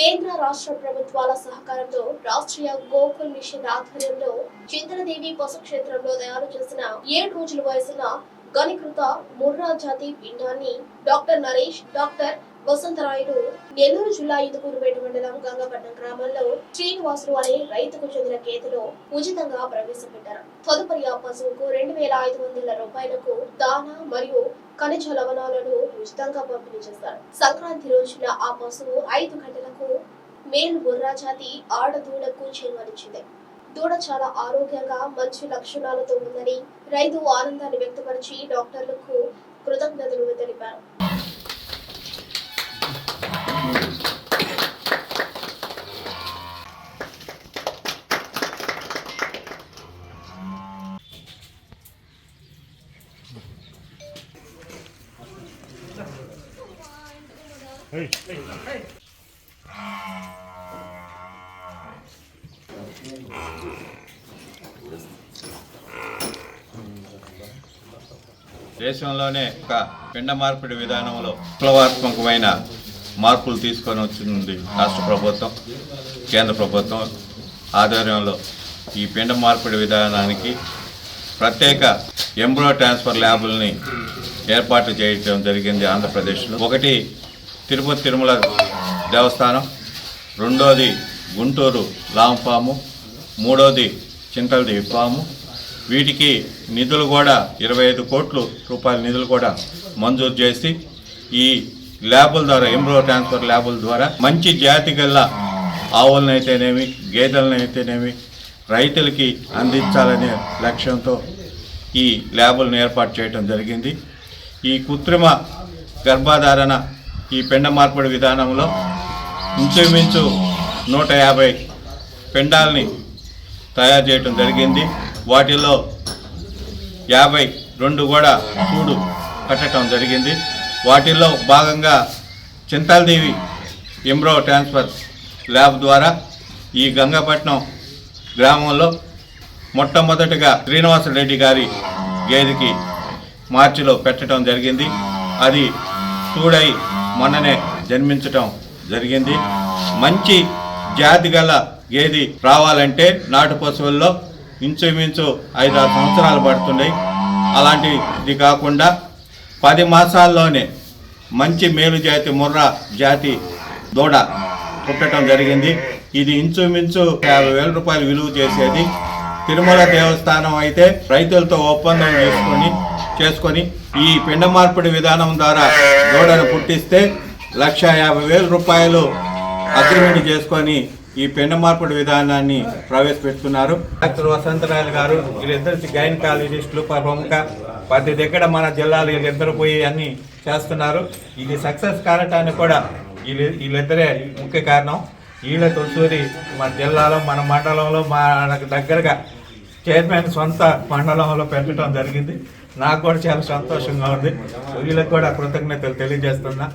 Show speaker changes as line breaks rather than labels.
కేంద్ర రాష్ట్ర ప్రభుత్వాల సహకారంతో రాష్ట్రీయ గోకుల్ మిషన్ ఆధ్వర్యంలో చింతలదేవి పశు క్షేత్రంలో తయారు చేసిన ఏడు రోజుల వయసున్న గణీకృత ముర్రా జాతి పిండాన్ని డాక్టర్ నరేష్ డాక్టర్ వసంతరాయుడు నెల్లూరు జిల్లా ఇందుకూరుపేట మండలం గంగపట్నం గ్రామంలో శ్రీనివాసులు అనే రైతుకు చెందిన గేదెలో ఉచితంగా ప్రవేశపెట్టారు. తదుపరి ఆ పశువుకు రెండు వేల ఐదు వందల రూపాయలకు దానా మరియు ఖనిజ లవణాలను ఉచితంగా పంపిణీ చేశారు సంక్రాంతి రోజున ఆ పశువు ఐదు గంటలకు మేలు బుర్రా జాతి ఆడదూడకు చేరువనిచ్చింది. దూడ చాలా ఆరోగ్యంగా మంచి లక్షణాలతో ఉందని రైతు ఆనందాన్ని వ్యక్తపరిచి డాక్టర్లకు కృతజ్ఞతలు తెలిపారు.
దేశంలోనే ఒక పిండ మార్పిడి విధానంలో విప్లవాత్మకమైన మార్పులు తీసుకొని వచ్చింది రాష్ట్ర ప్రభుత్వం కేంద్ర ప్రభుత్వం ఆధ్వర్యంలో ఈ పిండ మార్పిడి విధానానికి ప్రత్యేక ఎంబ్రో ట్రాన్స్ఫర్ ల్యాబుల్ని ఏర్పాటు చేయడం జరిగింది ఆంధ్రప్రదేశ్లో. ఒకటి తిరుపతి తిరుమల దేవస్థానం రెండోది గుంటూరు లాంపాము మూడోది చింతలది పాము. వీటికి నిధులు కూడా ఇరవై ఐదు కోట్లు రూపాయల నిధులు కూడా మంజూరు చేసి ఈ ల్యాబుల ద్వారా ఎంబ్రో ట్రాన్స్ఫర్ ల్యాబుల ద్వారా మంచి జాతి గల ఆవులనైతేనేమి గేదెలనైతేనేమి రైతులకి అందించాలనే లక్ష్యంతో ఈ ల్యాబులను ఏర్పాటు చేయడం జరిగింది. ఈ కృత్రిమ గర్భధారణ ఈ పెండ మార్పిడి విధానంలో ఇంచుమించు నూట యాభై పెండాల్ని తయారు చేయటం జరిగింది. వాటిలో యాభై రెండు కూడా చూడు కట్టడం జరిగింది. వాటిల్లో భాగంగా చింతాలదేవి ఎంబ్రో ట్రాన్స్ఫర్ ల్యాబ్ ద్వారా ఈ గంగాపట్నం గ్రామంలో మొట్టమొదటిగా శ్రీనివాసరెడ్డి గారి గేదెకి మార్చిలో పెట్టడం జరిగింది. అది చూడై మొన్ననే జన్మించటం జరిగింది. మంచి జాతి గల గేది రావాలంటే నాటు పశువుల్లో ఇంచుమించు ఐదు ఆరు సంవత్సరాలు పడుతున్నాయి. అలాంటిది కాకుండా పది మాసాల్లోనే మంచి మేలు జాతి ముర్రా జాతి దూడ పుట్టడం జరిగింది. ఇది ఇంచుమించు యాభై వేల రూపాయలు విలువ చేసేది. తిరుమల దేవస్థానం అయితే రైతులతో ఒప్పందం చేసుకొని చేసుకొని ఈ పిండ మార్పిడి విధానం ద్వారా దూడను పుట్టిస్తే లక్ష యాభై వేల రూపాయలు అగ్రిమెంట్ చేసుకొని ఈ పిండ మార్పిడి విధానాన్ని ప్రవేశపెడుతున్నారు. డాక్టర్ వసంతరాయలు గారు వీళ్ళిద్దరు గైనకాలజిస్టులు ప్రముఖ ప్రతి దగ్గర మన జిల్లాలో వీళ్ళిద్దరు పోయి అన్ని చేస్తున్నారు. ఇది సక్సెస్ కావటానికి కూడా వీళ్ళు వీళ్ళిద్దరే ముఖ్య కారణం. వీళ్ళ తొలిసూరి మన జిల్లాలో మన మండలంలో మనకు దగ్గరగా చైర్మన్ సొంత మండలంలో పెట్టడం జరిగింది. నాకు కూడా చాలా సంతోషంగా ఉంది. వీళ్ళకి కూడా కృతజ్ఞతలు తెలియజేస్తున్నా.